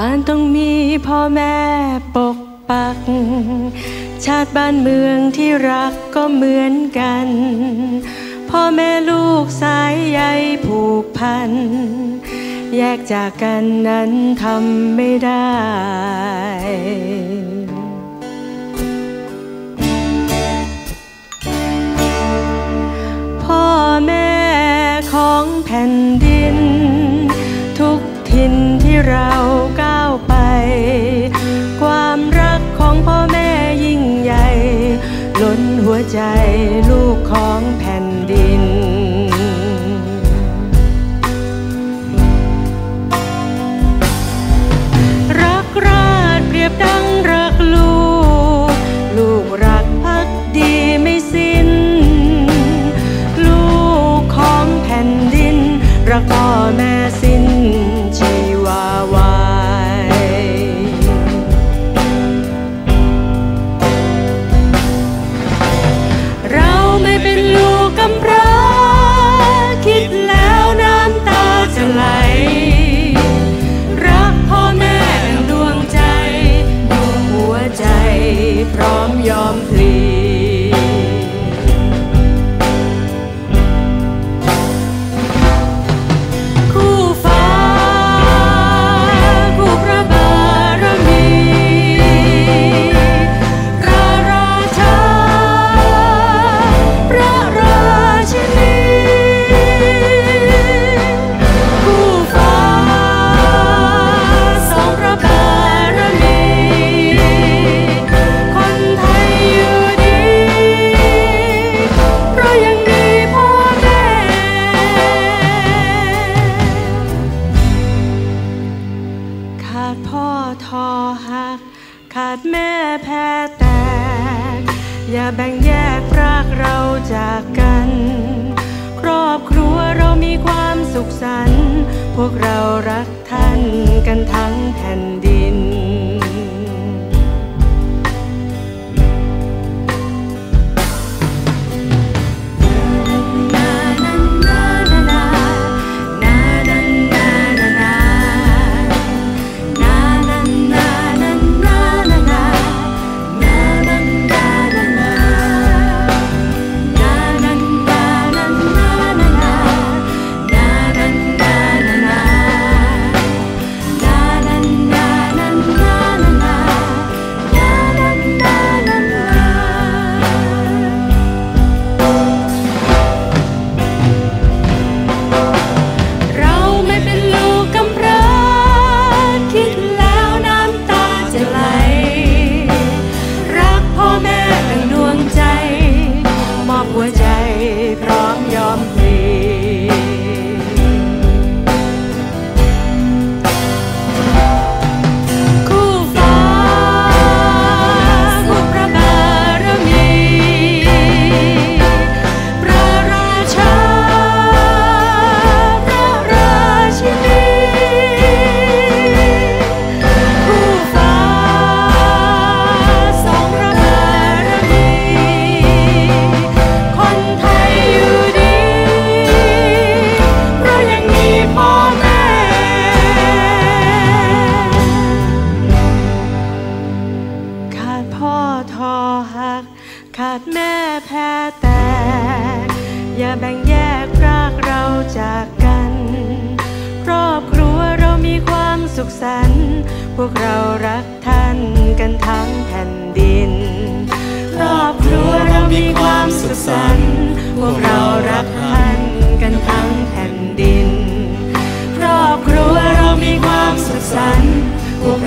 บ้านต้องมีพ่อแม่ปกปัก ชาติบ้านเมืองที่รักก็เหมือนกัน พ่อแม่ลูกสายใยผูกพัน แยกจากกันนั้นทำไม่ได้พ่อแม่ของแผ่นดิน ดพ่อทอหัก ขาดแม่แพ้แตก อย่าแบ่งแยกพรากเราจากกัน ครอบครัวเรามีความสุขสันต์พวกเรารัก แพ้แตก อย่าแบ่งแยกรากเราจากกัน ครอบครัวเรามีความสุขสันต์พวกเรารักท่านกันทั้งแผ่นดิน ครอบครัวเรามีความสุขสันต์พวกเรารักท่านกันทั้งแผ่นดิน ครอบครัวเรามีความสุขสันต์พวก